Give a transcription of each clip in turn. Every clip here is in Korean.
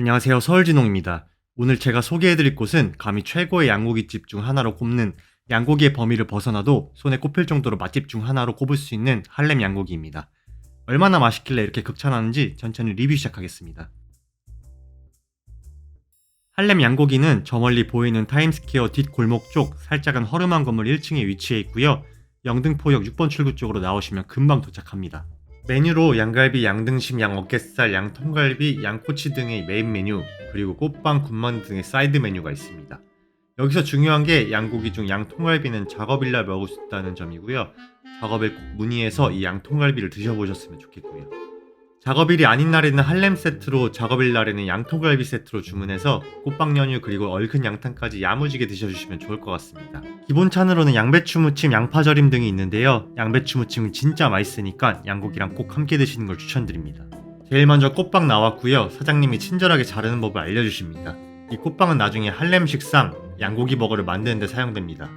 안녕하세요. 서울진홍입니다. 오늘 제가 소개해드릴 곳은 감히 최고의 양고기집 중 하나로 꼽는 양고기의 범위를 벗어나도 손에 꼽힐 정도로 맛집 중 하나로 꼽을 수 있는 할렘 양고기입니다. 얼마나 맛있길래 이렇게 극찬하는지 천천히 리뷰 시작하겠습니다. 할렘 양고기는 저 멀리 보이는 타임스퀘어 뒷골목 쪽 살짝은 허름한 건물 1층에 위치해 있고요. 영등포역 6번 출구 쪽으로 나오시면 금방 도착합니다. 메뉴로 양갈비, 양등심, 양어깨살, 양통갈비, 양꼬치 등의 메인 메뉴, 그리고 꽃빵, 군만두 등의 사이드 메뉴가 있습니다. 여기서 중요한 게 양고기 중 양통갈비는 작업일 날 먹을 수 있다는 점이고요. 작업일 꼭 문의해서 이 양통갈비를 드셔보셨으면 좋겠고요. 작업일이 아닌 날에는 할렘 세트로, 작업일 날에는 양통갈비 세트로 주문해서 꽃빵 연유 그리고 얼큰 양탕까지 야무지게 드셔주시면 좋을 것 같습니다. 기본 찬으로는 양배추 무침, 양파 절임 등이 있는데요. 양배추 무침이 진짜 맛있으니까 양고기랑 꼭 함께 드시는 걸 추천드립니다. 제일 먼저 꽃빵 나왔고요. 사장님이 친절하게 자르는 법을 알려주십니다. 이 꽃빵은 나중에 할렘 식상 양고기 버거를 만드는 데 사용됩니다.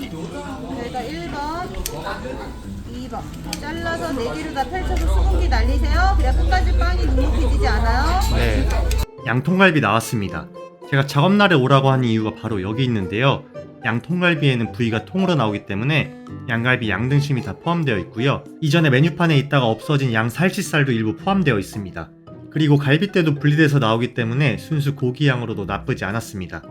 저희가 1번, 2번 잘라서 네 개로 다 펼쳐서 수분 기 날리세요. 그래야 끝까지 빵이 눅눅해지지 않아요. 네. 양통갈비 나왔습니다. 제가 작업날에 오라고 한 이유가 바로 여기 있는데요. 양통갈비에는 부위가 통으로 나오기 때문에 양갈비, 양등심이 다 포함되어 있고요. 이전에 메뉴판에 있다가 없어진 양 살치살도 일부 포함되어 있습니다. 그리고 갈비대도 분리돼서 나오기 때문에 순수 고기 양으로도 나쁘지 않았습니다.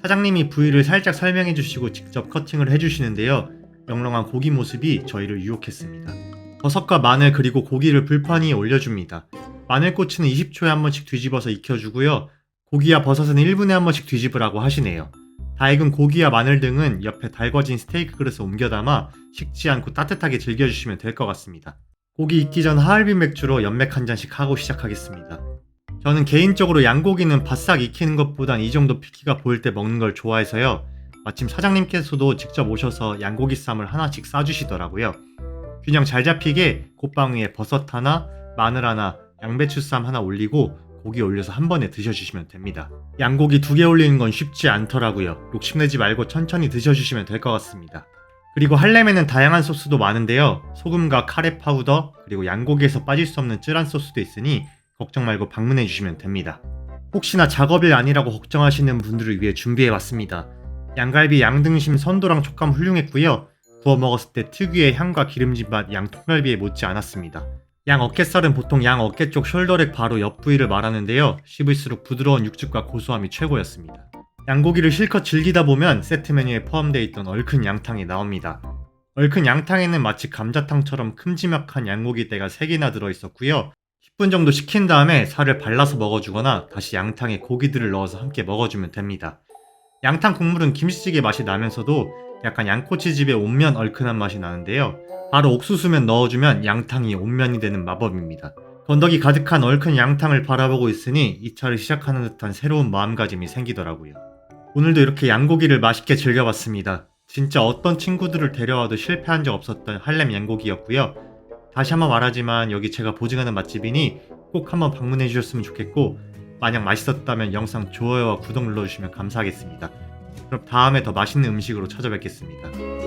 사장님이 부위를 살짝 설명해 주시고 직접 커팅을 해 주시는데요. 영롱한 고기 모습이 저희를 유혹했습니다. 버섯과 마늘 그리고 고기를 불판 위에 올려줍니다. 마늘꼬치는 20초에 한 번씩 뒤집어서 익혀주고요. 고기와 버섯은 1분에 한 번씩 뒤집으라고 하시네요. 다 익은 고기와 마늘 등은 옆에 달궈진 스테이크 그릇에 옮겨 담아 식지 않고 따뜻하게 즐겨주시면 될 것 같습니다. 고기 익기 전 하얼빈 맥주로 연맥 한 잔씩 하고 시작하겠습니다. 저는 개인적으로 양고기는 바싹 익히는 것보단 이 정도 피키가 보일 때 먹는 걸 좋아해서요. 마침 사장님께서도 직접 오셔서 양고기 쌈을 하나씩 싸주시더라고요. 균형 잘 잡히게 꽃빵 위에 버섯 하나, 마늘 하나, 양배추쌈 하나 올리고 고기 올려서 한 번에 드셔주시면 됩니다. 양고기 두 개 올리는 건 쉽지 않더라고요. 욕심내지 말고 천천히 드셔주시면 될 것 같습니다. 그리고 할렘에는 다양한 소스도 많은데요. 소금과 카레 파우더, 그리고 양고기에서 빠질 수 없는 쯔란 소스도 있으니 걱정 말고 방문해 주시면 됩니다. 혹시나 작업일 아니라고 걱정하시는 분들을 위해 준비해 왔습니다. 양갈비, 양등심, 선도랑 촉감 훌륭했고요. 구워 먹었을 때 특유의 향과 기름진 맛 양 통갈비에 못지 않았습니다. 양 어깨살은 보통 양 어깨 쪽 숄더렉 바로 옆 부위를 말하는데요. 씹을수록 부드러운 육즙과 고소함이 최고였습니다. 양고기를 실컷 즐기다 보면 세트 메뉴에 포함되어 있던 얼큰 양탕이 나옵니다. 얼큰 양탕에는 마치 감자탕처럼 큼지막한 양고기 떼가 3개나 들어있었고요. 10분 정도 식힌 다음에 살을 발라서 먹어주거나 다시 양탕에 고기들을 넣어서 함께 먹어주면 됩니다. 양탕 국물은 김치찌개 맛이 나면서도 약간 양꼬치집의 온면 얼큰한 맛이 나는데요. 바로 옥수수면 넣어주면 양탕이 온면이 되는 마법입니다. 건더기 가득한 얼큰 양탕을 바라보고 있으니 이 차를 시작하는 듯한 새로운 마음가짐이 생기더라고요. 오늘도 이렇게 양고기를 맛있게 즐겨봤습니다. 진짜 어떤 친구들을 데려와도 실패한 적 없었던 할렘 양고기였고요. 다시 한번 말하지만 여기 제가 보증하는 맛집이니 꼭 한번 방문해 주셨으면 좋겠고 만약 맛있었다면 영상 좋아요와 구독 눌러주시면 감사하겠습니다. 그럼 다음에 더 맛있는 음식으로 찾아뵙겠습니다.